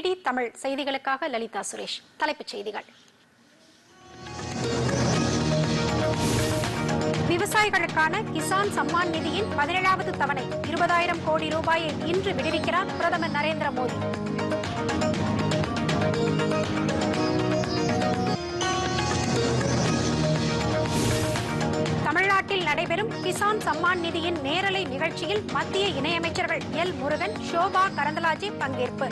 DD Tamil செய்திகளுக்காக லலிதா சுரேஷ். தலைப்புச் செய்திகள். விவசாயிகளுக்கான கிசான் சம்மான் நிதியின் பதினேழாவது தவணை இருபதாயிரம் கோடி ரூபாயை இன்று விடுவிக்கிறார் பிரதமர் நரேந்திர மோடி. தமிழ்நாட்டில் நடைபெறும் கிசான் சம்மான் நிதியின் நேரலை நிகழ்ச்சியில் மத்திய இணையமைச்சர்கள் எல் முருகன் ஷோபா கரந்தலாஜே பங்கேற்பு.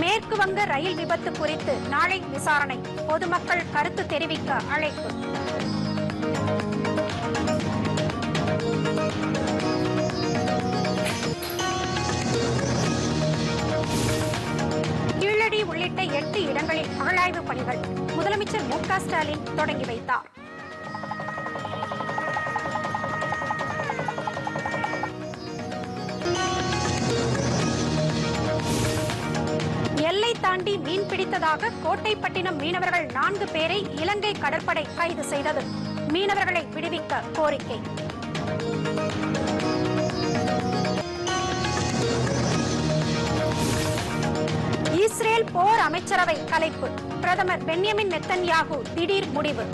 மேற்கு வங்க ரயில் விபத்து குறித்து நாளை விசாரணை. பொதுமக்கள் கருத்து தெரிவிக்க அழைப்பு. உள்ளிட்ட எட்டு இடங்களில் அகழாய்வு பணிகள் முதலமைச்சர் மு ஸ்டாலின் தொடங்கி வைத்தார். எல்லை தாண்டி மீன் பிடித்ததாக கோட்டைப்பட்டினம் மீனவர்கள் நான்கு பேரை இலங்கை கடற்படை கைது செய்தது. மீனவர்களை விடுவிக்க கோரிக்கை. இஸ்ரேல் போர் அமைச்சரவை கலைப்பு பிரதமர் பென்யமின் நெத்தன்யாகு திடீர் முடிவு.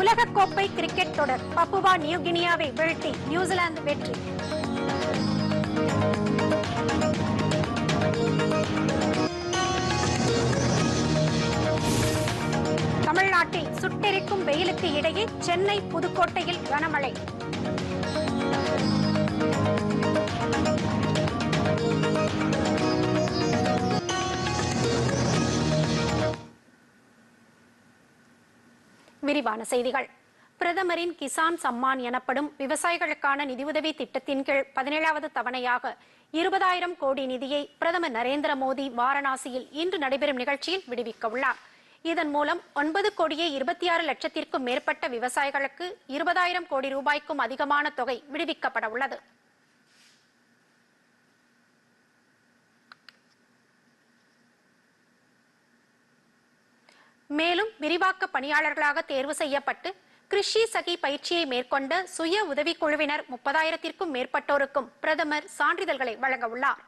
உலகக்கோப்பை கிரிக்கெட் தொடர் பப்புவா நியூகினியாவை வீழ்த்தி நியூசிலாந்து வெற்றி. சுட்டெரிக்கும் வெயிலுக்கு இடையே சென்னை புதுக்கோட்டையில் கனமழை. விரிவான செய்திகள். பிரதமரின் கிசான் சம்மான் எனப்படும் விவசாயிகளுக்கான நிதியுதவி திட்டத்தின் கீழ் பதினேழாவது தவணையாக இருபதாயிரம் கோடி நிதியை பிரதமர் நரேந்திர மோடி வாரணாசியில் இன்று நடைபெறும் நிகழ்ச்சியில் விடுவிக்க உள்ளார். இதன் மூலம் ஒன்பது கோடியே இருபத்தி ஆறு லட்சத்திற்கும் மேற்பட்ட விவசாயிகளுக்கு இருபதாயிரம் கோடி ரூபாய்க்கும் அதிகமான தொகை விடுவிக்கப்பட உள்ளது. மேலும் விரிவாக்க பணியாளர்களாக தேர்வு செய்யப்பட்டு கிருஷி சகி பயிற்சியை மேற்கொண்ட சுய உதவிக்குழுவினர் முப்பதாயிரத்திற்கும் மேற்பட்டோருக்கும் பிரதமர் சான்றிதழ்களை வழங்க உள்ளார்.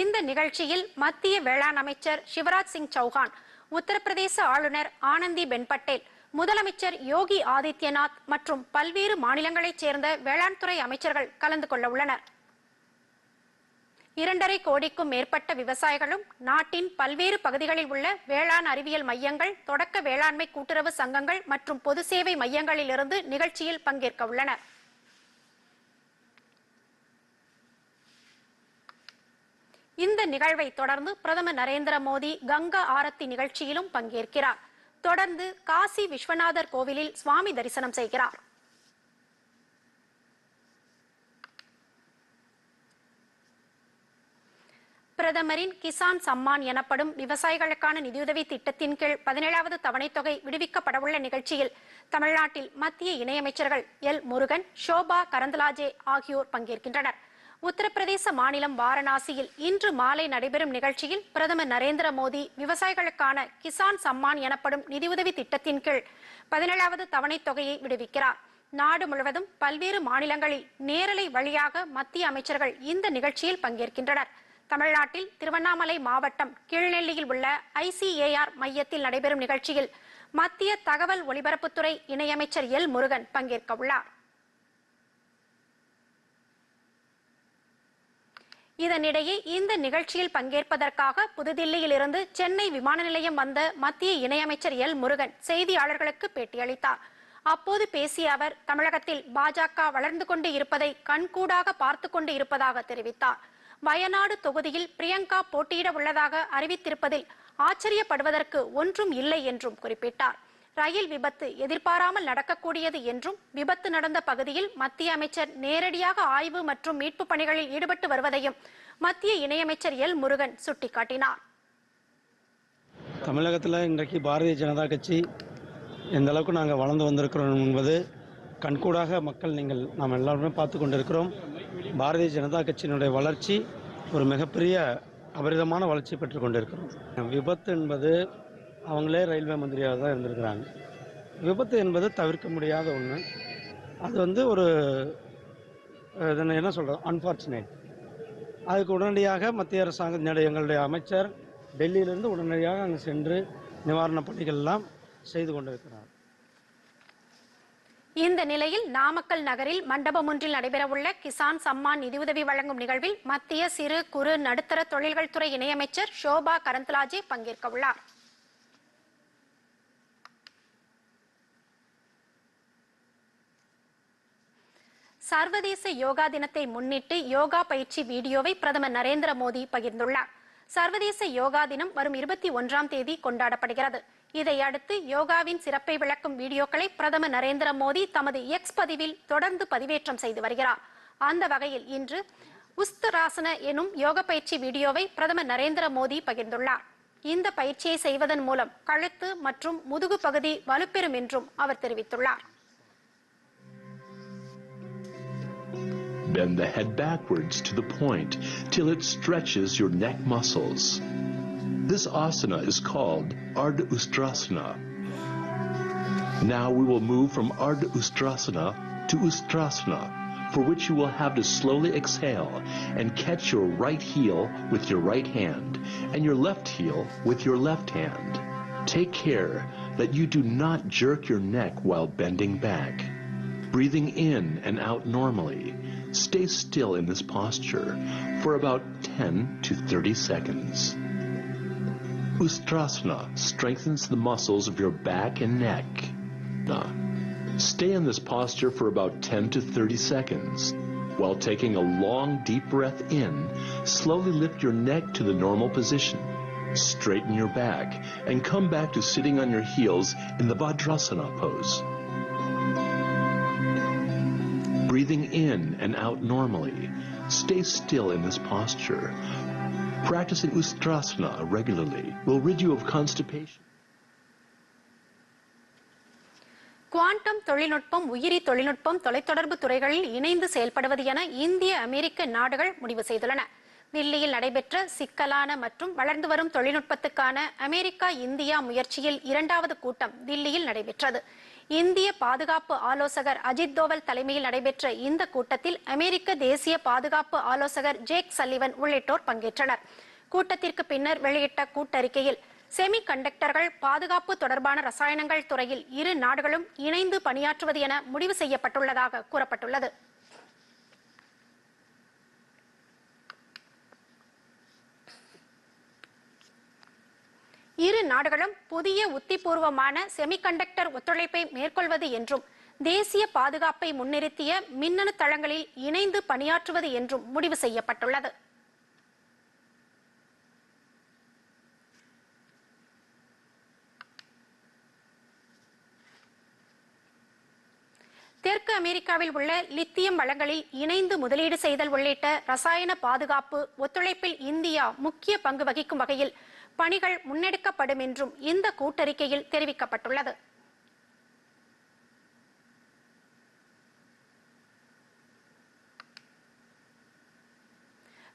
இந்த நிகழ்ச்சியில் மத்திய வேளாண் அமைச்சர் சிவராஜ் சிங் சௌஹான் உத்தரப்பிரதேச ஆளுநர் ஆனந்தி பென் பட்டேல் முதலமைச்சர் யோகி ஆதித்யநாத் மற்றும் பல்வேறு மாநிலங்களைச் சேர்ந்த வேளாண் துறை அமைச்சர்கள் கலந்து கொள்ள உள்ளனர். இரண்டரை கோடிக்கும் மேற்பட்ட விவசாயிகளும் நாட்டின் பல்வேறு பகுதிகளில் உள்ள வேளாண் அறிவியல் மையங்கள் தொடக்க வேளாண்மை கூட்டுறவு சங்கங்கள் மற்றும் பொது சேவை மையங்களிலிருந்து நிகழ்ச்சியில் பங்கேற்க உள்ளனர். இந்த நிகழ்வை தொடர்ந்து பிரதமர் நரேந்திர மோடி கங்கா ஆரத்தி நிகழ்ச்சியிலும் பங்கேற்கிறார். தொடர்ந்து காசி விஸ்வநாதர் கோவிலில் சுவாமி தரிசனம் செய்கிறார். பிரதமரின் கிசான் சம்மான் எனப்படும் விவசாயிகளுக்கான நிதியுதவி திட்டத்தின் கீழ் பதினேழாவது தவணைத்தொகை விடுவிக்கப்படவுள்ள நிகழ்ச்சியில் தமிழ்நாட்டில் மத்திய இணையமைச்சர்கள் எல் முருகன் ஷோபா கரந்தலாஜே ஆகியோர் பங்கேற்கின்றனர். உத்தரப்பிரதேச மாநிலம் வாரணாசியில் இன்று மாலை நடைபெறும் நிகழ்ச்சியில் பிரதமர் நரேந்திர மோடி விவசாயிகளுக்கான கிசான் சம்மான் எனப்படும் நிதியுதவி திட்டத்தின் கீழ் பதினேழாவது தவணைத் தொகையை விடுவிக்கிறார். நாடு முழுவதும் பல்வேறு மாநிலங்களில் நேரலை வழியாக மத்திய அமைச்சர்கள் இந்த நிகழ்ச்சியில் பங்கேற்கின்றனர். தமிழ்நாட்டில் திருவண்ணாமலை மாவட்டம் கீழ்நெல்லியில் உள்ள ஐசிஏஆர் மையத்தில் நடைபெறும் நிகழ்ச்சியில் மத்திய தகவல் ஒலிபரப்புத்துறை இணையமைச்சர் எல் முருகன் பங்கேற்க உள்ளார் இதனிடையே இந்த நிகழ்ச்சியில் பங்கேற்பதற்காக புதுதில்லியில் இருந்து சென்னை விமான நிலையம் வந்த மத்திய இணையமைச்சர் எல் முருகன் செய்தியாளர்களுக்கு பேட்டியளித்தார். அப்போது பேசிய அவர் தமிழகத்தில் பாஜக வளர்ந்து கொண்டு இருப்பதை கண்கூடாக பார்த்து கொண்டு இருப்பதாக தெரிவித்தார். வயநாடு தொகுதியில் பிரியங்கா போட்டியிட உள்ளதாக அறிவித்திருப்பதில் ஆச்சரியப்படுவதற்கு ஒன்றும் இல்லை என்றும் குறிப்பிட்டார். ரயில் விபத்து எதிர்பாராமல் நடக்கக்கூடியது என்றும் விபத்து நடந்த பகுதியில் மத்திய அமைச்சர் நேரடியாக ஆய்வு மற்றும் மீட்பு பணிகளில் ஈடுபட்டு வருவதையும் மத்திய இணையமைச்சர் எல். முருகன் சுட்டிக்காட்டினார். தமிழகத்தில் இன்றைக்கு பாரதிய ஜனதா கட்சி எந்த அளவுக்கு நாங்கள் வளர்ந்து வந்திருக்கிறோம் என்பது கண்கூடாக மக்கள் நீங்கள் நாம் எல்லாருமே பார்த்து கொண்டிருக்கிறோம். பாரதிய ஜனதா கட்சியினுடைய வளர்ச்சி ஒரு மிகப்பெரிய அபரிதமான வளர்ச்சி பெற்று கொண்டிருக்கிறோம். விபத்து என்பது அவங்களே ரயில்வே மந்திரியாக தான் இருந்திருக்கிறாங்க. விபத்து என்பது தவிர்க்க முடியாத ஒன்று அது வந்து ஒரு இது என்ன சொல்கிறது அன்ஃபார்ச்சுனேட் அதுக்கு உடனடியாக மத்திய அரசாங்க எங்களுடைய அமைச்சர் டெல்லியிலிருந்து உடனடியாக அங்கே சென்று நிவாரணப் பணிகள்லாம் செய்து கொண்டிருக்கிறார். இந்த நிலையில் நாமக்கல் நகரில் மண்டபம் ஒன்றில் நடைபெறவுள்ள கிசான் சம்மான் நிதியுதவி வழங்கும் நிகழ்வில் மத்திய சிறு குறு நடுத்தர தொழில்கள் துறை இணையமைச்சர் ஷோபா கரந்தலாஜி பங்கேற்க உள்ளார் சர்வதேச யோகா தினத்தை முன்னிட்டு யோகா பயிற்சி வீடியோவை பிரதமர் நரேந்திர மோடி பகிர்ந்துள்ளார். சர்வதேச யோகா தினம் வரும் இருபத்தி ஒன்றாம் தேதி கொண்டாடப்படுகிறது. இதையடுத்து யோகாவின் சிறப்பை விளக்கும் வீடியோக்களை பிரதமர் நரேந்திர மோடி தமது எக்ஸ் பதிவில் தொடர்ந்து பதிவேற்றம் செய்து வருகிறார். அந்த வகையில் இன்று உஸ்தராசன எனும் யோக பயிற்சி வீடியோவை பிரதமர் நரேந்திர மோடி பகிர்ந்துள்ளார். இந்த பயிற்சியை செய்வதன் மூலம் கழுத்து மற்றும் முதுகு பகுதி வலுப்பெறும் என்றும் அவர் தெரிவித்துள்ளார். Bend the head backwards to the point till it stretches your neck muscles. This asana is called Ardha Ustrasana. Now we will move from Ardha Ustrasana to Ustrasana, for which you will have to slowly exhale and catch your right heel with your right hand and your left heel with your left hand. Take care that you do not jerk your neck while bending back. Breathing in and out normally. Stay still in this posture for about 10 to 30 seconds. Ustrasana strengthens the muscles of your back and neck. Stay in this posture for about 10 to 30 seconds. While taking a long, deep breath in, slowly lift your neck to the normal position. Straighten your back and come back to sitting on your heels in the Vajrasana pose. Breathing in and out normally. Stay still in this posture. Practicing Ustrasana regularly will rid you of constipation. Quantum தொழில்நுட்பம் உயிரி தொழில்நுட்பம் தொலைத்தொடர்பு துறைகளில் இணைந்து செயல்படுவது என இந்திய அமெரிக்க நாடுகள் முடிவு செய்துள்ளன தில்லியில் நடைபெற்ற சிக்கலான மற்றும் வளர்ந்து வரும் தொழில்நுட்பத்துக்கான அமெரிக்கா இந்தியா முயற்சியில் இரண்டாவது கூட்டம் தில்லியில் நடைபெற்றது இந்திய பாதுகாப்பு ஆலோசகர் அஜித் தோவல் தலைமையில் நடைபெற்ற இந்த கூட்டத்தில் அமெரிக்க தேசிய பாதுகாப்பு ஆலோசகர் ஜேக் சல்லிவன் உள்ளிட்டோர் பங்கேற்றனர். கூட்டத்திற்கு பின்னர் வெளியிட்ட கூட்டறிக்கையில் செமி கண்டக்டர்கள் பாதுகாப்பு தொடர்பான ரசாயனங்கள் துறையில் இரு நாடுகளும் இணைந்து பணியாற்றுவது என முடிவு செய்யப்பட்டுள்ளதாக கூறப்பட்டுள்ளது. இரு நாடுகளும் புதிய உத்திபூர்வமான செமிகண்டக்டர் ஒத்துழைப்பை மேற்கொள்வது என்றும் தேசிய பாதுகாப்பை முன்னிறுத்திய மின்னணு தளங்களில் இணைந்து பணியாற்றுவது என்றும் முடிவு செய்யப்பட்டுள்ளது. தெற்கு அமெரிக்காவில் உள்ள லித்தியம் வளங்களில் இணைந்து முதலீடு செய்தல் உள்ளிட்ட ரசாயன பாதுகாப்பு ஒத்துழைப்பில் இந்தியா முக்கிய பங்கு வகிக்கும் வகையில் பணிகள் முன்னெடுக்கப்படும் என்றும் இந்த கூட்டறிக்கையில் தெரிவிக்கப்பட்டுள்ளது.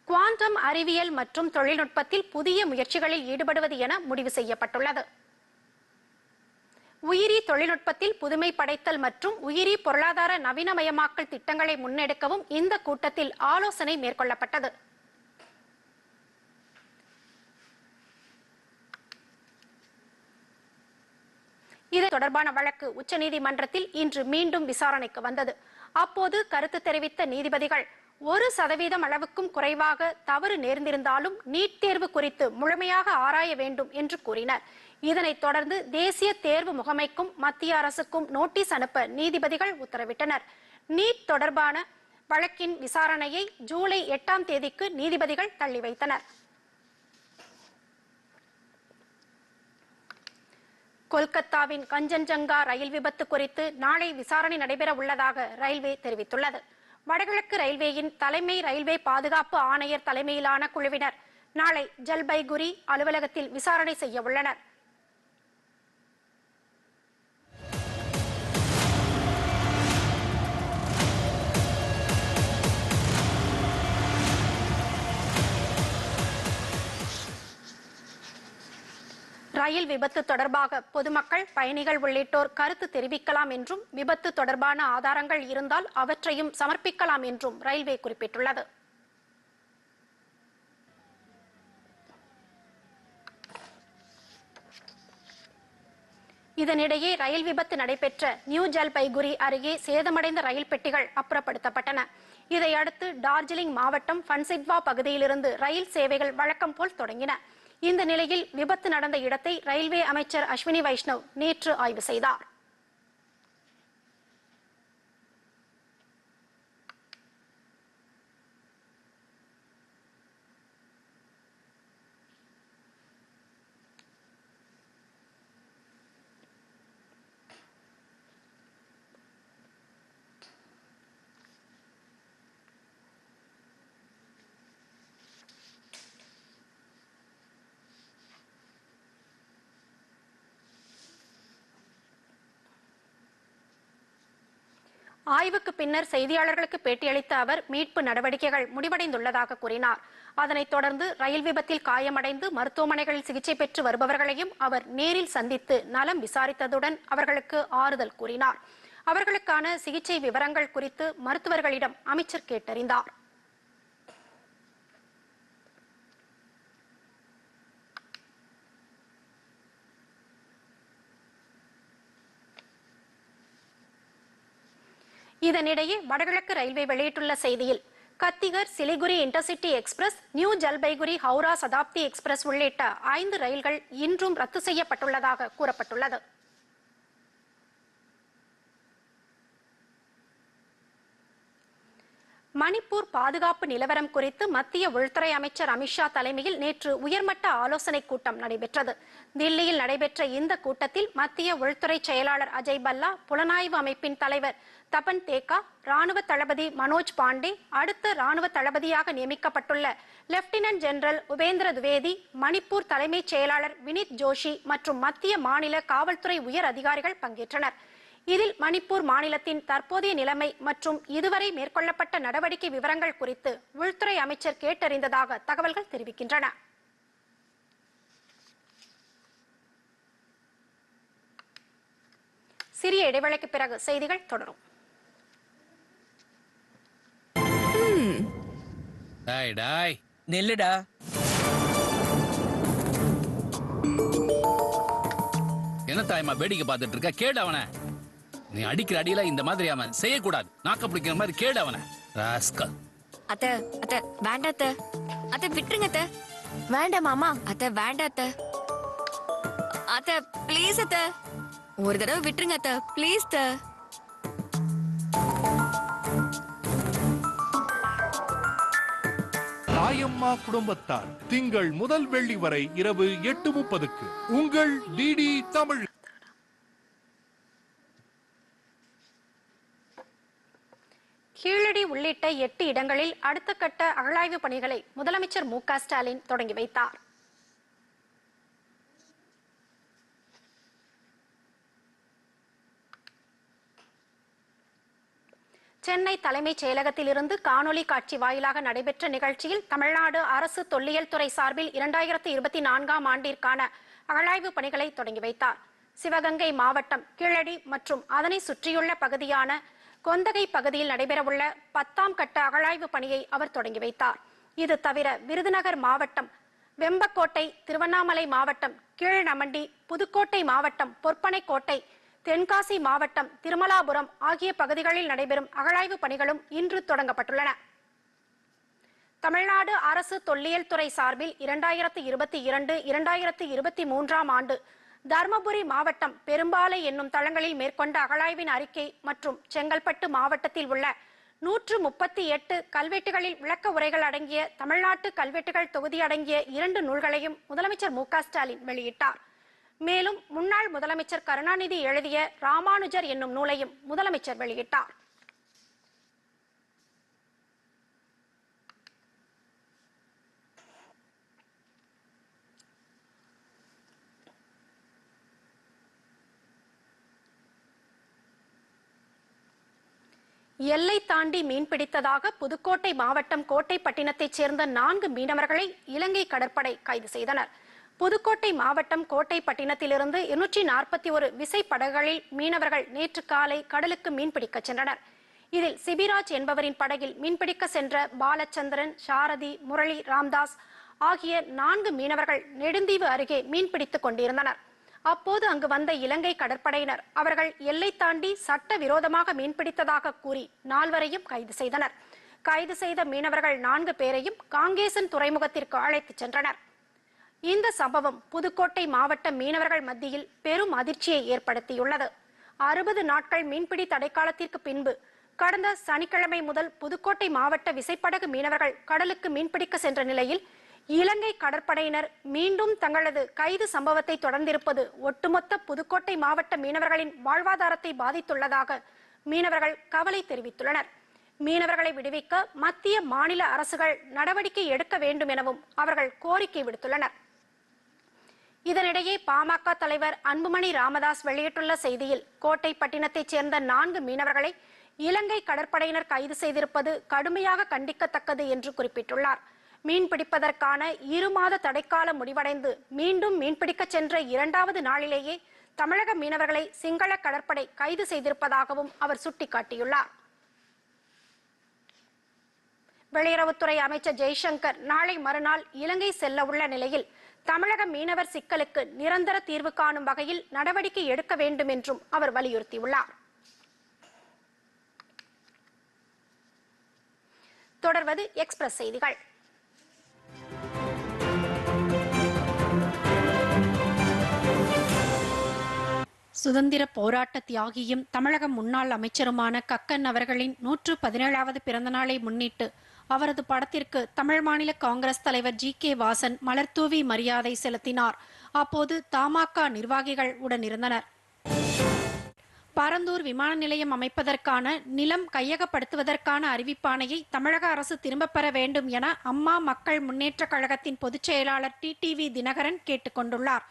குவாண்டம் அறிவியல் மற்றும் தொழில்நுட்பத்தில் புதிய முயற்சிகளில் ஈடுபடுவது என முடிவு செய்யப்பட்டுள்ளது. உயிரி தொழில்நுட்பத்தில் புதுமை படைத்தல் மற்றும் உயிரி பொருளாதார நவீனமயமாக்கல் திட்டங்களை முன்னெடுக்கவும் இந்த கூட்டத்தில் ஆலோசனை மேற்கொள்ளப்பட்டது. இது தொடர்பான வழக்கு உச்சநீதிமன்றத்தில் இன்று மீண்டும் விசாரணைக்கு வந்தது. அப்போது கருத்து தெரிவித்த நீதிபதிகள் ஒரு சதவீதம் அளவுக்கும் குறைவாக தவறு நேர்ந்திருந்தாலும் நீட் தேர்வு குறித்து முழுமையாக ஆராய வேண்டும் என்று கூறினர். இதனைத் தொடர்ந்து தேசிய தேர்வு முகமைக்கும் மத்திய அரசுக்கும் நோட்டீஸ் அனுப்ப நீதிபதிகள் உத்தரவிட்டனர். நீட் தொடர்பான வழக்கின் விசாரணையை ஜூலை எட்டாம் தேதிக்கு நீதிபதிகள் தள்ளி வைத்தனர். கொல்கத்தாவின் கஞ்சன்ஜங்கா ரயில் விபத்து குறித்து நாளை விசாரணை நடைபெற உள்ளதாக ரயில்வே தெரிவித்துள்ளது. வடகிழக்கு ரயில்வேயின் தலைமை ரயில்வே பாதுகாப்பு ஆணையர் தலைமையிலான குழுவினர் நாளை ஜல்பைகுரி அலுவலகத்தில் விசாரணை செய்ய உள்ளனர். ரயில் விபத்து தொடர்பாக பொதுமக்கள் பயணிகள் உள்ளிட்டோர் கருத்து தெரிவிக்கலாம் என்றும் விபத்து தொடர்பான ஆதாரங்கள் இருந்தால் அவற்றையும் சமர்ப்பிக்கலாம் என்றும் ரயில்வே குறிப்பிட்டுள்ளது. இதனிடையே ரயில் விபத்து நடைபெற்ற நியூ ஜல்பைகுரி அருகே சேதமடைந்த ரயில் பெட்டிகள் அப்புறப்படுத்தப்பட்டன. இதையடுத்து டார்ஜிலிங் மாவட்டம் ஃபன்சிட்வா பகுதியிலிருந்து ரயில் சேவைகள் வழக்கம் போல் தொடங்கின. இந்த நிலையில் விபத்து நடந்த இடத்தை ரயில்வே அமைச்சர் அஸ்வினி வைஷ்ணவ் நேற்று ஆய்வு செய்தார். ஆய்வுக்கு பின்னர் செய்தியாளர்களுக்கு பேட்டியளித்த அவர் மீட்பு நடவடிக்கைகள் முடிவடைந்துள்ளதாக கூறினார். அதனைத் தொடர்ந்து ரயில் விபத்தில் காயமடைந்து மருத்துவமனைகளில் சிகிச்சை பெற்று வருபவர்களையும் அவர் நேரில் சந்தித்து நலம் விசாரித்ததுடன் அவர்களுக்கு ஆறுதல் கூறினார். அவர்களுக்கான சிகிச்சை விவரங்கள் குறித்து மருத்துவர்களிடம் அமைச்சர் கேட்டறிந்தார். இதனிடையே வடகிழக்கு ரயில்வே வெளியிட்டுள்ள செய்தியில் Katihar Siliguri intercity express new Jalpaiguri Howrah Shatabdi express உள்ளிட்ட ஐந்து ரயில்கள் இன்றும் ரத்து செய்யப்பட்டுள்ளதாக கூறப்பட்டுள்ளது. மணிப்பூர் பாதுகாப்பு நிலவரம் குறித்து மத்திய உள்துறை அமைச்சர் அமித்ஷா தலைமையில் நேற்று உயர்மட்ட ஆலோசனைக் கூட்டம் நடைபெற்றது. தில்லியில் நடைபெற்ற இந்த கூட்டத்தில் மத்திய உள்துறை செயலாளர் அஜய் பல்லா புலனாய்வு அமைப்பின் தலைவர் தபன் தேக்கா ராணுவ தளபதி மனோஜ் பாண்டே அடுத்த ராணுவ தளபதியாக நியமிக்கப்பட்டுள்ள லெப்டினன்ட் ஜெனரல் உபேந்திர துவேதி மணிப்பூர் தலைமைச் செயலாளர் வினித் ஜோஷி மற்றும் மத்திய மாநில காவல்துறை உயர் அதிகாரிகள் பங்கேற்றனர். இதில் மணிப்பூர் மாநிலத்தின் தற்போதைய நிலைமை மற்றும் இதுவரை மேற்கொள்ளப்பட்ட நடவடிக்கை விவரங்கள் குறித்து உள்துறை அமைச்சர் கேட்டறிந்ததாக தகவல்கள் தெரிவிக்கின்றன. சிறிய இடைவேளைக்கு பிறகு செய்திகள் தொடரும். டாய் டாய். நெல்லுடா. என்ன தாயம்மா வேடிக்கை பார்த்துட்டு இருக்க? கேடு அவனை நீ அடிக்கிற அடியில இந்த மாதிரி அவன் செய்யக்கூடாது. நாக்க பிடிக்கிற மாதிரி கேடு அவனை ராஸ்கல். அத்த அத்த வேண்டாம் அத்த. அத்த விட்டுருங்க அத்த. வேண்டாம் மாமா. அத்த வேண்டாம் அத்த. அத்த ப்ளீஸ் அத்த. ஒரு தடவை விட்டுருங்க அத்த. ப்ளீஸ் அத்த. தாயம்மா குடும்பத்தார். திங்கள் முதல் வெள்ளி வரை இரவு எட்டு முப்பதுக்கு. உங்கள் டிடி தமிழ். கீழடி உள்ளிட்ட எட்டு இடங்களில் அடுத்த கட்ட அகழாய்வு பணிகளை முதலமைச்சர் மு க ஸ்டாலின் தொடங்கி வைத்தார். சென்னை தலைமைச் செயலகத்திலிருந்து காணொலி காட்சி வாயிலாக நடைபெற்ற நிகழ்ச்சியில் தமிழ்நாடு அரசு தொல்லியல் துறை சார்பில் இரண்டாயிரத்து இருபத்தி நான்காம் ஆண்டிற்கான அகழாய்வு பணிகளை தொடங்கி வைத்தார். சிவகங்கை மாவட்டம் கீழடி மற்றும் அதனை சுற்றியுள்ள பகுதியான கொந்தகை பகுதியில் நடைபெறவுள்ள பத்தாம் கட்ட அகழாய்வு பணியை அவர் தொடங்கி வைத்தார். இது தவிர விருதுநகர் மாவட்டம் வெம்பக்கோட்டை திருவண்ணாமலை மாவட்டம் கீழ்நமண்டி புதுக்கோட்டை மாவட்டம் பொற்பனைக்கோட்டை தென்காசி மாவட்டம் திருமலாபுரம் ஆகிய பகுதிகளில் நடைபெறும் அகழாய்வு பணிகளும் இன்று தொடங்கப்பட்டுள்ளன. தமிழ்நாடு அரசு தொல்லியல் துறை சார்பில் இரண்டாயிரத்து இருபத்தி இரண்டு இரண்டாயிரத்து இருபத்தி மூன்றாம் ஆண்டு தர்மபுரி மாவட்டம் பெரும்பாலை என்னும் தளங்களில் மேற்கொண்ட அகழாய்வின் அறிக்கை மற்றும் செங்கல்பட்டு மாவட்டத்தில் உள்ள நூற்று முப்பத்தி எட்டு கல்வெட்டுகளில் விளக்க உரைகள் அடங்கிய தமிழ்நாட்டு கல்வெட்டுகள் தொகுதி அடங்கிய இரண்டு நூல்களையும் முதலமைச்சர் மு ஸ்டாலின் வெளியிட்டார். மேலும் முன்னாள் முதலமைச்சர் கருணாநிதி எழுதிய ராமானுஜர் என்னும் நூலையும் முதலமைச்சர் வெளியிட்டார். எல்லை தாண்டி மீன் பிடித்ததாக புதுக்கோட்டை மாவட்டம் கோட்டைப்பட்டினத்தைச் சேர்ந்த நான்கு மீனவர்களை இலங்கை கடற்படை கைது செய்தனர். புதுக்கோட்டை மாவட்டம் கோட்டைப்பட்டினத்திலிருந்து இருநூற்றி நாற்பத்தி ஒரு விசைப்படகுகளில் மீனவர்கள் நேற்று காலை கடலுக்கு மீன்பிடிக்க சென்றனர். இதில் சிபிராஜ் என்பவரின் படகில் மீன்பிடிக்க சென்ற பாலச்சந்திரன் சாரதி முரளி ராம்தாஸ் ஆகிய நான்கு மீனவர்கள் நெடுந்தீவு அருகே மீன்பிடித்துக் கொண்டிருந்தனர். அப்போது அங்கு வந்த இலங்கை கடற்படையினர் அவர்கள் எல்லை தாண்டி சட்ட விரோதமாக மீன்பிடித்ததாக கூறி நால்வரையும் கைது செய்தனர். கைது செய்த மீனவர்கள் நான்கு பேரையும் காங்கேசன் துறைமுகத்திற்கு அழைத்துச் சென்றனர். இந்த சம்பவம் புதுக்கோட்டை மாவட்ட மீனவர்கள் மத்தியில் பெரும் அதிர்ச்சியை ஏற்படுத்தியுள்ளது. அறுபது நாட்கள் மீன்பிடி தடைக்காலத்திற்கு பின்பு கடந்த சனிக்கிழமை முதல் புதுக்கோட்டை மாவட்ட விசைப்படகு மீனவர்கள் கடலுக்கு மீன்பிடிக்க சென்ற நிலையில் இலங்கை கடற்படையினர் மீண்டும் தங்களது கைது சம்பவத்தை தொடர்ந்திருப்பது ஒட்டுமொத்த புதுக்கோட்டை மாவட்ட மீனவர்களின் வாழ்வாதாரத்தை பாதித்துள்ளதாக மீனவர்கள் கவலை தெரிவித்துள்ளனர். மீனவர்களை விடுவிக்க மத்திய மாநில அரசுகள் நடவடிக்கை எடுக்க வேண்டும் எனவும் அவர்கள் கோரிக்கை விடுத்துள்ளனர். இதனிடையே பாமக தலைவர் அன்புமணி ராமதாஸ் வெளியிட்டுள்ள செய்தியில் கோட்டை பட்டினத்தைச் சேர்ந்த நான்கு மீனவர்களை இலங்கை கடற்படையினர் கைது செய்திருப்பது கடுமையாக கண்டிக்கத்தக்கது என்று குறிப்பிட்டுள்ளார். மீன்பிடிப்பதற்கான இரு மாத தடைக்காலம் முடிவடைந்து மீண்டும் மீன்பிடிக்கச் சென்ற இரண்டாவது நாளிலேயே தமிழக மீனவர்களை சிங்கள கடற்படை கைது செய்திருப்பதாகவும் அவர் சுட்டிக்காட்டியுள்ளார். வெளியுறவுத்துறை அமைச்சர் ஜெய்சங்கர் நாளை மறுநாள் இலங்கை செல்ல உள்ள நிலையில் தமிழக மீனவர் சிக்கலுக்கு நிரந்தர தீர்வு காணும் வகையில் நடவடிக்கை எடுக்க வேண்டும் என்றும் அவர் வலியுறுத்தியுள்ளார். தொடர்வது எக்ஸ்பிரஸ் செய்திகள். சுதந்திர போராட்ட தியாகியும் தமிழக முன்னாள் அமைச்சருமான கக்கன் அவர்களின் நூற்று பதினேழாவது பிறந்தநாளை முன்னிட்டு அவரது படத்திற்கு தமிழ் மாநில காங்கிரஸ் தலைவர் ஜி கே வாசன் மலர்தூவி மரியாதை செலுத்தினார். அப்போது தமாக நிர்வாகிகள் உடனிருந்தனர். பரந்தூர் விமான நிலையம் அமைப்பதற்கான நிலம் கையகப்படுத்துவதற்கான அறிவிப்பாணையை தமிழக அரசு திரும்பப் பெற வேண்டும் என அம்மா மக்கள் முன்னேற்ற கழகத்தின் பொதுச் செயலாளர் டிடிவி தினகரன் கேட்டுக்கொண்டுள்ளார்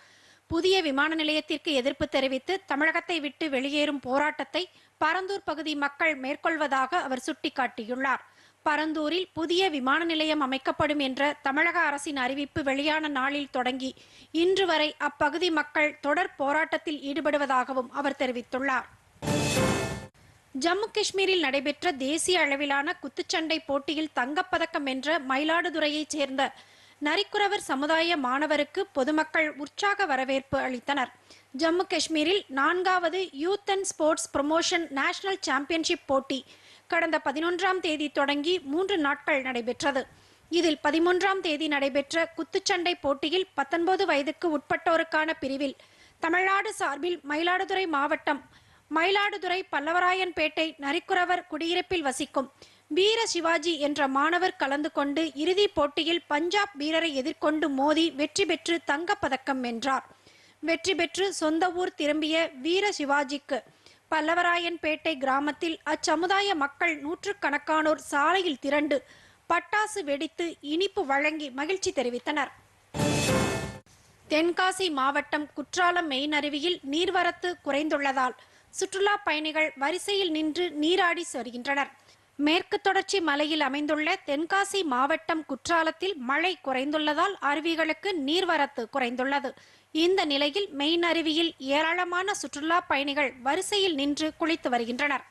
புதிய விமான நிலையத்திற்கு எதிர்ப்பு தெரிவித்து தமிழகத்தை விட்டு வெளியேறும் போராட்டத்தை பரந்தூர் பகுதி மக்கள் மேற்கொள்வதாக அவர் சுட்டிக்காட்டியுள்ளார். பரந்தூரில் புதிய விமான நிலையம் அமைக்கப்படும் என்ற தமிழக அரசின் அறிவிப்பு வெளியான நாளில் தொடங்கி இன்று வரை அப்பகுதி மக்கள் தொடர் போராட்டத்தில் ஈடுபடுவதாகவும் அவர் தெரிவித்துள்ளார். ஜம்மு காஷ்மீரில் நடைபெற்ற தேசிய அளவிலான குத்துச்சண்டை போட்டியில் தங்கப்பதக்கம் வென்ற மயிலாடுதுறையைச் சேர்ந்த நரிக்குறவர் சமுதாய மாணவருக்கு பொதுமக்கள் உற்சாக வரவேற்பு அளித்தனர். ஜம்மு காஷ்மீரில் நான்காவது youth and sports promotion national championship போட்டி கடந்த பதினொன்றாம் தேதி தொடங்கி மூன்று நாட்கள் நடைபெற்றது. இதில் பதிமூன்றாம் தேதி நடைபெற்ற குத்துச்சண்டை போட்டியில் பத்தொன்பது வயதுக்கு உட்பட்டோருக்கான பிரிவில் தமிழ்நாடு சார்பில் மயிலாடுதுறை மாவட்டம் மயிலாடுதுறை பல்லவராயன்பேட்டை நரிக்குறவர் குடியிருப்பில் வசிக்கும் வீர சிவாஜி என்ற மாணவர் கலந்து கொண்டு இறுதிப் போட்டியில் பஞ்சாப் வீரரை எதிர்கொண்டு மோதி வெற்றி பெற்று தங்கப்பதக்கம் வென்றார். வெற்றி பெற்று சொந்த ஊர் திரும்பிய வீர சிவாஜிக்கு பல்லவராயன்பேட்டை கிராமத்தில் அச்சமுதாய மக்கள் நூற்றுக்கணக்கானோர் சாலையில் திரண்டு பட்டாசு வெடித்து இனிப்பு வழங்கி மகிழ்ச்சி தெரிவித்தனர். தென்காசி மாவட்டம் குற்றாலம் மெயின் அருவியில் நீர்வரத்து குறைந்துள்ளதால் சுற்றுலா பயணிகள் வரிசையில் நின்று நீராடி வருகின்றனர் மேற்கு தொடர்ச்சி மலையில் அமைந்துள்ள தென்காசி மாவட்டம் குற்றாலத்தில் மழை குறைந்துள்ளதால் அருவிகளுக்கு நீர்வரத்து குறைந்துள்ளது. இந்த நிலையில் மெயின் அருவியில் ஏராளமான சுற்றுலா பயணிகள் வரிசையில் நின்று குளித்து வருகின்றனர்.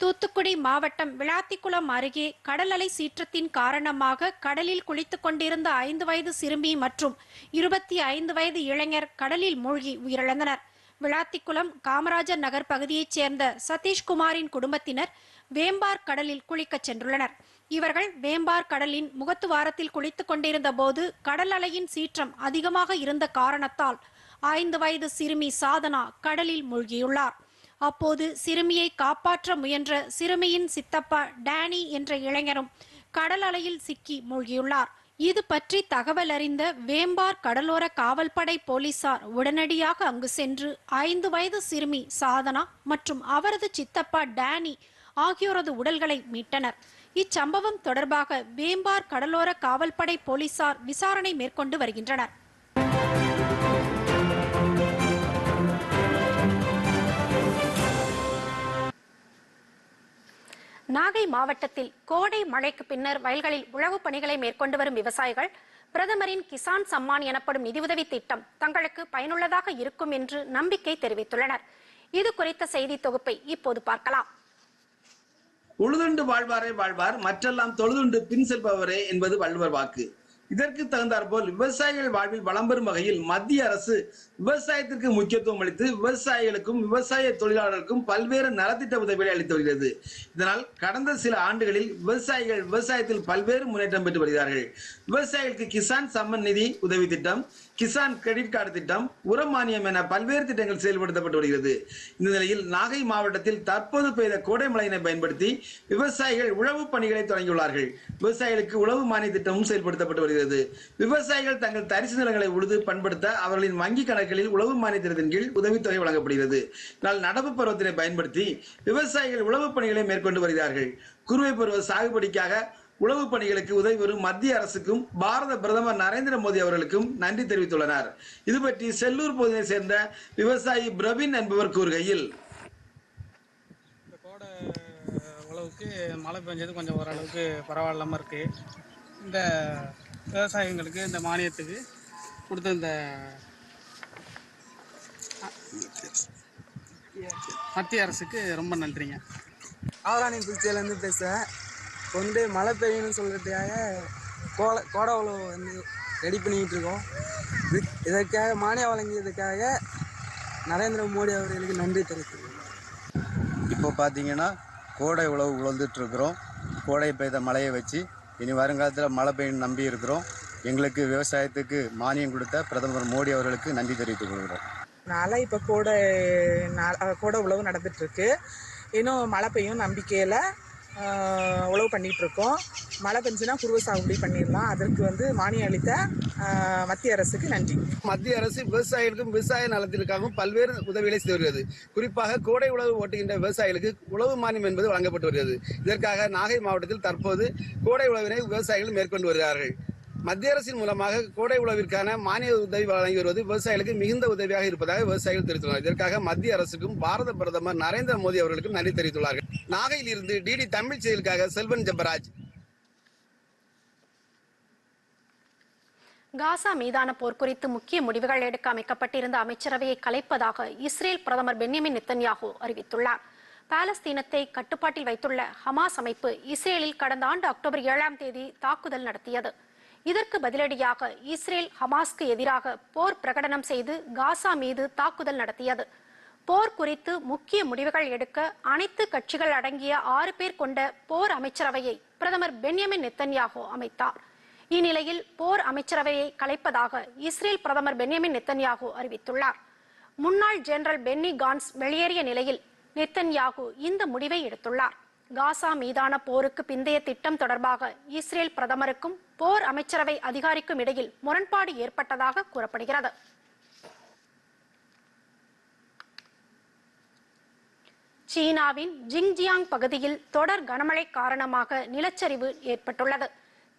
தூத்துக்குடி மாவட்டம் விளாத்திக்குளம் அருகே கடல் அலை சீற்றத்தின் காரணமாக கடலில் குளித்துக் கொண்டிருந்த ஐந்து வயது சிறுமி மற்றும் இருபத்தி ஐந்து வயது இளைஞர் கடலில் மூழ்கி உயிரிழந்தனர். விளாத்திக்குளம் காமராஜர் நகர் பகுதியைச் சேர்ந்த சதீஷ்குமாரின் குடும்பத்தினர் வேம்பார் கடலில் குளிக்கச் சென்றுள்ளனர். இவர்கள் வேம்பார் கடலின் முகத்துவாரத்தில் குளித்துக் கொண்டிருந்த போது கடல் அலையின் சீற்றம் அதிகமாக இருந்த காரணத்தால் ஐந்து வயது சிறுமி சாதனா கடலில் மூழ்கியுள்ளார். அப்போது சிறுமியை காப்பாற்ற முயன்ற சிறுமியின் சித்தப்பா டேனி என்ற இளைஞரும் கடல் அலையில் சிக்கி மூழ்கியுள்ளார். இது பற்றி தகவல் அறிந்த வேம்பார் கடலோர காவல்படை போலீசார் உடனடியாக அங்கு சென்று ஐந்து வயது சிறுமி சாதனா மற்றும் அவரது சித்தப்பா டேனி ஆகியோரது உடல்களை மீட்டனர். இச்சம்பவம் தொடர்பாக வேம்பார் கடலோர காவல்படை போலீசார் விசாரணை மேற்கொண்டு வருகின்றனர். நாகை மாவட்டத்தில் கோடை மழைக்கு பின்னர் வயல்களில் உழவு பணிகளை மேற்கொண்டு வரும் விவசாயிகள் பிரதமரின் கிசான் சம்மான் எனப்படும் நிதியுதவி திட்டம் தங்களுக்கு பயனுள்ளதாக இருக்கும் என்று நம்பிக்கை தெரிவித்துள்ளனர். இது குறித்த செய்தி தொகுப்பை இப்போது பார்க்கலாம். உழுதுண்டு வாழ்வாரே வாழ்வார் மற்றெல்லாம் தொழுதுண்டு பின் செல்பவரே என்பது வள்ளுவர் வாக்கு. இதற்கு தகுந்தாற்போல் விவசாயிகள் வாழ்வில் வளம் பெறும் வகையில் மத்திய அரசு விவசாயத்திற்கு முக்கியத்துவம் அளித்து விவசாயிகளுக்கும் விவசாய தொழிலாளர்களுக்கும் பல்வேறு நலத்திட்ட உதவிகளை அளித்து வருகிறது. இதனால் கடந்த சில ஆண்டுகளில் விவசாயிகள் விவசாயத்தில் பல்வேறு முன்னேற்றம் பெற்று வருகிறார்கள். விவசாயிகளுக்கு கிசான் சம்மன் நிதி உதவி திட்டம் கிசான் கிரெடிட் கார்டு திட்டம் உர மானியம் என பல்வேறு திட்டங்கள் செயல்படுத்தப்பட்டு வருகிறது. இந்த நிலையில் நாகை மாவட்டத்தில் தற்போது பெய்த கோடை மழையினை பயன்படுத்தி விவசாயிகள் உழவு பணிகளை தொடங்கியுள்ளார்கள். விவசாயிகளுக்கு உழவு மானிய திட்டமும் செயல்படுத்தப்பட்டு வருகிறது. விவசாயிகள் தங்கள் தரிசு நிலங்களை உழுது பண்படுத்த அவர்களின் வங்கி கணக்குகளில் உழவு மானிய திட்டத்தின் கீழ் உதவித்தொகை வழங்கப்படுகிறது. இதனால் நடப்பு பருவத்தினை பயன்படுத்தி விவசாயிகள் உழவு பணிகளை மேற்கொண்டு வருகிறார்கள். குறுவை பருவ சாகுபடிக்காக உழவு பணிகளுக்கு உதவி வரும் மத்திய அரசுக்கும் பாரத பிரதமர் நரேந்திர மோடி அவர்களுக்கும் நன்றி தெரிவித்துள்ளனர். இது பற்றி செல்லூர் பகுதியை சேர்ந்த விவசாயி பிரவீன் என்பவர் கூறுகையில் இந்த கோடை உழவுக்கு மழை பெஞ்சது கொஞ்சம் ஓரளவுக்கு பரவாயில்லாமல் இருக்குது இந்த விவசாயிங்களுக்கு இந்த மானியத்துக்கு கொடுத்த இந்த மத்திய அரசுக்கு ரொம்ப நன்றிங்க. ஆவராணி குளிச்சையிலேருந்து பேசுகிறேன் இப்போ வந்து மழை பெய்யணும்னு சொல்கிறதுக்காக கோல கோடை உழவு வந்து ரெடி பண்ணிக்கிட்டு இருக்கோம் இது இதற்காக மானியம் வழங்கியதுக்காக நரேந்திர மோடி அவர்களுக்கு நன்றி தெரிவித்துள்ளேன் இப்போ பார்த்தீங்கன்னா கோடை உழவு உழந்துட்டு இருக்கிறோம் கோடை பெய்த மழையை வச்சு இனி வருங்காலத்தில் மழை பெய்யும் நம்பி இருக்கிறோம். எங்களுக்கு விவசாயத்துக்கு மானியம் கொடுத்த பிரதமர் மோடி அவர்களுக்கு நன்றி தெரிவித்துக் கொள்கிறோம். அதனால் இப்போ கோடை கோடை உழவு நடந்துட்டு இருக்கு இன்னும் மழை பெய்யும் நம்பிக்கையில் உழவு பண்ணிகிட்ருக்கோம் இருக்கோம் மழை பெஞ்சுனா குருவை சாகுபடி பண்ணிடலாம். அதற்கு வந்து மானியம் அளித்த மத்திய அரசுக்கு நன்றி. மத்திய அரசு விவசாயிகளுக்கும் விவசாய நலத்திற்காகவும் பல்வேறு உதவிகளை செய்து வருகிறது. குறிப்பாக கோடை உழவு ஓட்டுகின்ற விவசாயிகளுக்கு உழவு மானியம் என்பது வழங்கப்பட்டு வருகிறது. இதற்காக நாகை மாவட்டத்தில் தற்போது கோடை உழவினை விவசாயிகள் மேற்கொண்டு வருகிறார்கள். மத்திய அரசின் மூலமாக கோடை உழவிற்கான மானிய உதவி வழங்கி வருவது விவசாயிகளுக்கு மிகுந்த உதவியாக இருப்பதாக விவசாயிகள் தெரிவித்துள்ளனர். இதற்காக மத்திய அரசுக்கும் பாரத பிரதமர் நரேந்திர மோடி அவர்களுக்கும் நன்றி தெரிவித்துள்ளார்கள். நாகையில் இருந்து டிடி தமிழ் செயலுக்காக செல்வன் ஜெபராஜ். காசா மீதான போர் குறித்து முக்கிய முடிவுகள் எடுக்க அமைக்கப்பட்டிருந்த அமைச்சரவையை கலைப்பதாக இஸ்ரேல் பிரதமர் பென்யமின் நெத்தன்யாகு அறிவித்துள்ளார். பாலஸ்தீனத்தை கட்டுப்பாட்டில் வைத்துள்ள ஹமாஸ் அமைப்பு இஸ்ரேலில் கடந்த ஆண்டு அக்டோபர் ஏழாம் தேதி தாக்குதல் நடத்தியது. இதற்கு பதிலடியாக இஸ்ரேல் ஹமாஸ்க்கு எதிராக போர் பிரகடனம் செய்து காசா மீது தாக்குதல் நடத்தியது. போர் குறித்து முக்கிய முடிவுகள் எடுக்க அனைத்து கட்சிகள் அடங்கிய ஆறு பேர் கொண்ட போர் அமைச்சரவையை பிரதமர் பென்யமின் நெத்தன்யாகோ அமைத்தார். இந்நிலையில் போர் அமைச்சரவையை கலைப்பதாக இஸ்ரேல் பிரதமர் பென்யமின் நெத்தன்யாகு அறிவித்துள்ளார். முன்னாள் ஜெனரல் பென்னி கான்ஸ் வெளியேறிய நிலையில் நெத்தன்யாகு இந்த முடிவை எடுத்துள்ளார். காசா மீதான போருக்கு பிந்தைய திட்டம் தொடர்பாக இஸ்ரேல் பிரதமருக்கும் போர் அமைச்சரவை அதிகாரிக்கும் இடையில் முரண்பாடு ஏற்பட்டதாக கூறப்படுகிறது. சீனாவின் ஜிங்ஜியாங் பகுதியில் தொடர் கனமழை காரணமாக நிலச்சரிவு ஏற்பட்டுள்ளது.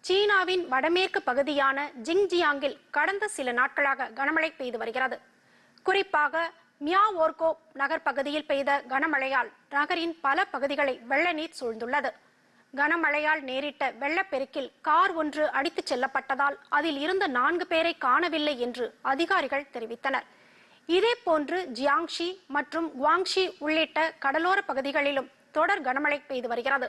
சீனாவின் வடமேற்கு பகுதியான ஜிங்ஜியாங்கில் கடந்த சில நாட்களாக கனமழை பெய்து வருகிறது. குறிப்பாக மியா ஓர்கோ நகர் பகுதியில் பெய்த கனமழையால் நகரின் பல பகுதிகளை வெள்ள நீர் சூழ்ந்துள்ளது. கனமழையால் நேரிட்ட வெள்ளப்பெருக்கில் கார் ஒன்று அடித்துச் செல்லப்பட்டதால் அதில் இருந்த நான்கு பேரை காணவில்லை என்று அதிகாரிகள் தெரிவித்தனர். இதேபோன்று ஜியாங்ஷி மற்றும் குவாங்ஷி உள்ளிட்ட கடலோர பகுதிகளிலும் தொடர் கனமழை பெய்து வருகிறது.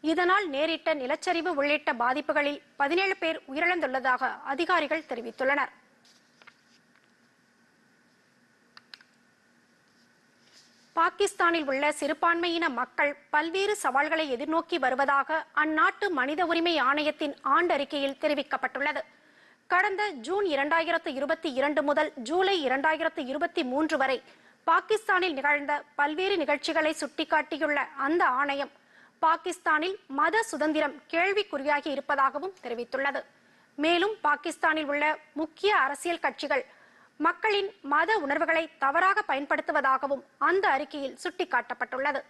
இதனால் நேரிட்ட நிலச்சரிவு உள்ளிட்ட பாதிப்புகளில் பதினேழு பேர் உயிரிழந்துள்ளதாக அதிகாரிகள் தெரிவித்துள்ளனர். பாகிஸ்தானில் உள்ள சிறுபான்மையின மக்கள் பல்வேறு சவால்களை எதிர்நோக்கி வருவதாக அந்நாட்டு மனித உரிமை ஆணையத்தின் ஆண்டறிக்கையில் தெரிவிக்கப்பட்டுள்ளது. கடந்த ஜூன் இரண்டாயிரத்து இருபத்தி இரண்டு முதல் ஜூலை இரண்டாயிரத்து இருபத்தி மூன்று வரை பாகிஸ்தானில் நிகழ்ந்த பல்வேறு நிகழ்ச்சிகளை சுட்டிக்காட்டியுள்ள அந்த ஆணையம் பாகிஸ்தானில் மத சுதந்திரம் கேள்விக்குறியாகி இருப்பதாகவும் தெரிவித்துள்ளது. மேலும் பாகிஸ்தானில் உள்ள முக்கிய அரசியல் கட்சிகள் மக்களின் மத உணர்வுகளை தவறாக பயன்படுத்துவதாகவும் அந்த அறிக்கையில் சுட்டிக்காட்டப்பட்டுள்ளது.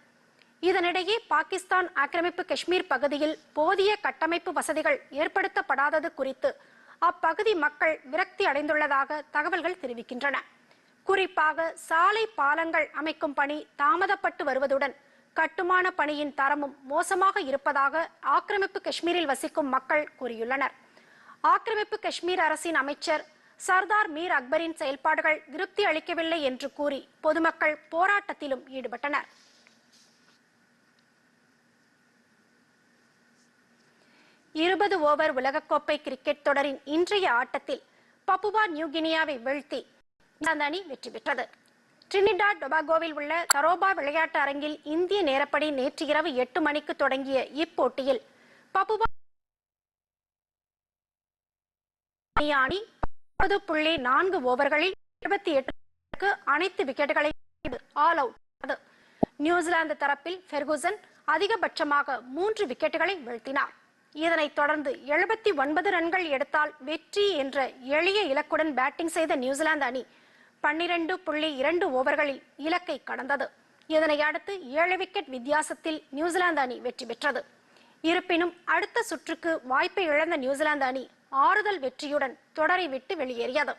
இதனிடையே பாகிஸ்தான் ஆக்கிரமிப்பு காஷ்மீர் பகுதியில் போதிய கட்டமைப்பு வசதிகள் ஏற்படுத்தப்படாதது குறித்து அப்பகுதி மக்கள் விரக்தி அடைந்துள்ளதாக தகவல்கள் தெரிவிக்கின்றன. குறிப்பாக சாலை பாலங்கள் அமைக்கும் பணி தாமதப்பட்டு வருவதுடன் கட்டுமான பணியின் தரமும் மோசமாக இருப்பதாக ஆக்கிரமிப்பு காஷ்மீரில் வசிக்கும் மக்கள் கூறியுள்ளனர். ஆக்கிரமிப்பு காஷ்மீர் அரசின் அமைச்சர் சர்தார் மீர் அக்பரின் செயல்பாடுகள் திருப்தி அளிக்கவில்லை என்று கூறி பொதுமக்கள் போராட்டத்திலும் ஈடுபட்டனர். இருபது ஓவர் உலகக்கோப்பை கிரிக்கெட் தொடரின் இன்றைய ஆட்டத்தில் பப்புவா நியூ கினியாவை வீழ்த்தி இங்கிலாந்து அணி வெற்றி பெற்றது. டிரினிடாட் டொபாகோவில் உள்ள தரோபா விளையாட்டு அரங்கில் இந்திய நேரப்படி நேற்று இரவு எட்டு மணிக்கு தொடங்கிய இப்போட்டியில் பப்புவா அணி முப்பது புள்ளி நான்கு ஓவர்களில் இருபத்தி எட்டு அனைத்து விக்கெட்டுகளை ஆல் அவுட் நியூசிலாந்து தரப்பில் பெர்குசன் அதிகபட்சமாக மூன்று விக்கெட்டுகளை வீழ்த்தினார். இதனைத் தொடர்ந்து எழுபத்தி ஒன்பது ரன்கள் எடுத்தால் வெற்றி என்ற எளிய இலக்குடன் பேட்டிங் செய்த நியூசிலாந்து அணி பன்னிரண்டு புள்ளி இரண்டு ஓவர்களில் இலக்கை கடந்தது. இதனை அடுத்து ஏழு விக்கெட் வித்தியாசத்தில் நியூசிலாந்து அணி வெற்றி பெற்றது. இருப்பினும் அடுத்த சுற்றுக்கு வாய்ப்பை இழந்த நியூசிலாந்து அணி ஆறுதல் வெற்றியுடன் தொடரை விட்டு வெளியேறியது.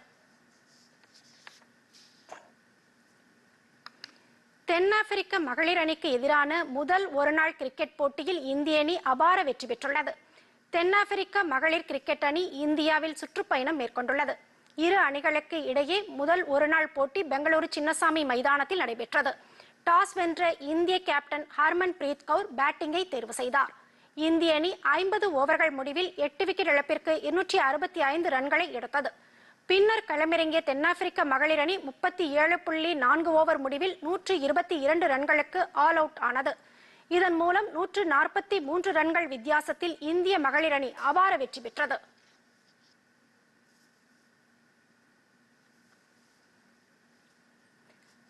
தென்னாப்பிரிக்க மகளிர் அணிக்கு எதிரான முதல் ஒருநாள் கிரிக்கெட் போட்டியில் இந்திய அணி அபார வெற்றி பெற்றுள்ளது. தென்னாப்பிரிக்க மகளிர் கிரிக்கெட் அணி இந்தியாவில் சுற்றுப்பயணம் மேற்கொண்டுள்ளது. இரு அணிகளுக்கு இடையே முதல் ஒருநாள் போட்டி பெங்களூரு சின்னசாமி மைதானத்தில் நடைபெற்றது. டாஸ் வென்ற இந்திய கேப்டன் ஹர்மன் பிரீத் கவுர் பேட்டிங்கை தேர்வு செய்தார். இந்திய அணி ஐம்பது ஓவர்கள் முடிவில் எட்டு விக்கெட் இழப்பிற்கு இருநூற்றி அறுபத்தி ஐந்து ரன்களை எடுத்தது. பின்னர் களமிறங்கிய தென்னாப்பிரிக்க மகளிர் அணி முப்பத்தி ஏழு புள்ளி நான்கு ஓவர் முடிவில் நூற்று இருபத்தி இரண்டு ரன்களுக்கு ஆல் அவுட் ஆனது. இதன் மூலம் நூற்று நாற்பத்தி மூன்று ரன்கள் வித்தியாசத்தில் இந்திய மகளிர் அணி அபார வெற்றி பெற்றது.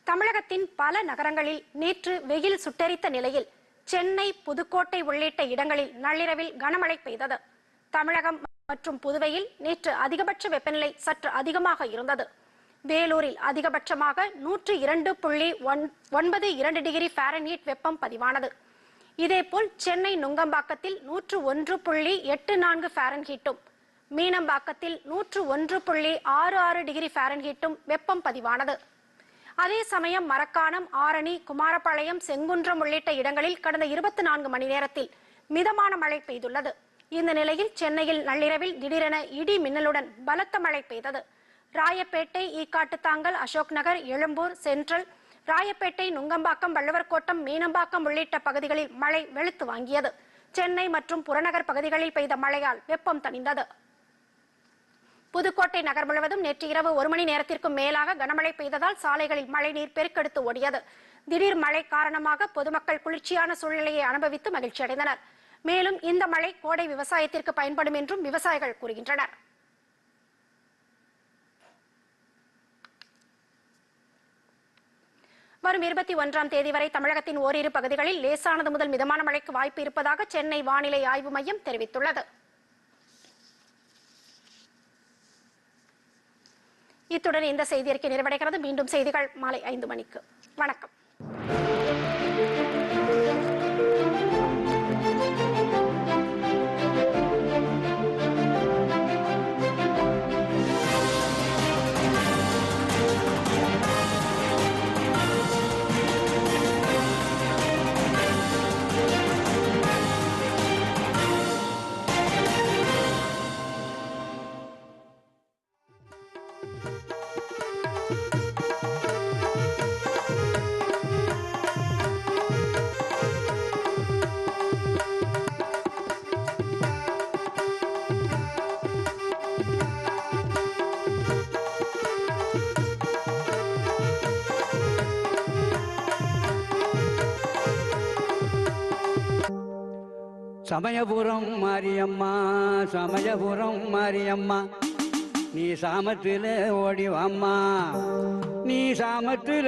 தமிழகத்தின் பல நகரங்களில் நேற்று வெயில் சுட்டரித்த நிலையில் சென்னை புதுக்கோட்டை உள்ளிட்ட இடங்களில் நள்ளிரவில் கனமழை பெய்தது. தமிழகம் மற்றும் புதுவையில் நேற்று அதிகபட்ச வெப்பநிலை சற்று அதிகமாக இருந்தது. வேலூரில் அதிகபட்சமாக நூற்று இரண்டு புள்ளி ஒன் ஒன்பது இரண்டு டிகிரி ஃபாரன்ஹீட் வெப்பம் பதிவானது. இதேபோல் சென்னை நுங்கம்பாக்கத்தில் நூற்று ஒன்று புள்ளி எட்டு நான்கு ஃபாரன்ஹீட்டும் மீனம்பாக்கத்தில் நூற்று ஒன்று புள்ளி ஆறு ஆறு டிகிரி ஃபாரன்ஹீட்டும் வெப்பம் பதிவானது. அதே சமயம் மரக்காணம் ஆரணி குமாரபாளையம் செங்குன்றம் உள்ளிட்ட இடங்களில் கடந்த இருபத்தி நான்கு மணி நேரத்தில் மிதமான மழை பெய்துள்ளது. இந்த நிலையில் சென்னையில் நள்ளிரவில் திடீரென இடி மின்னலுடன் பலத்த மழை பெய்தது. ராயப்பேட்டை ஈக்காட்டுத்தாங்கல் அசோக் நகர் எழும்பூர் சென்ட்ரல் ராயப்பேட்டை நுங்கம்பாக்கம் வள்ளுவர்கோட்டம் மீனம்பாக்கம் உள்ளிட்ட பகுதிகளில் மழை வெளுத்து வாங்கியது. சென்னை மற்றும் புறநகர் பகுதிகளில் பெய்த மழையால் வெப்பம் தணிந்தது. புதுக்கோட்டை நகர் முழுவதும் நேற்று இரவு ஒரு மணி நேரத்திற்கும் மேலாக கனமழை பெய்ததால் சாலைகளில் மழைநீர் பெருக்கெடுத்து ஓடியது. திடீர் மழை காரணமாக பொதுமக்கள் குளிர்ச்சியான சூழ்நிலையை அனுபவித்து மகிழ்ச்சி அடைந்தனர். மேலும் இந்த மழை கோடை விவசாயத்திற்கு பயன்படும் என்றும் விவசாயிகள் கூறுகின்றனர். வரும் இருபத்தி ஒன்றாம் தேதி வரை தமிழகத்தின் ஓரிரு பகுதிகளில் லேசானது முதல் மிதமான மழைக்கு வாய்ப்பு இருப்பதாக சென்னை வானிலை ஆய்வு மையம் தெரிவித்துள்ளது. இத்துடன் இந்த செய்தி அறிக்கை நிறைவடைகிறது. மீண்டும் செய்திகள் மாலை ஐந்து மணிக்கு. வணக்கம். சமயபுரம் மாரியம்மா சமயபுரம் மாரியம்மா. நீ சாமத்தில் ஓடிவாம்மா. நீ சாமத்தில்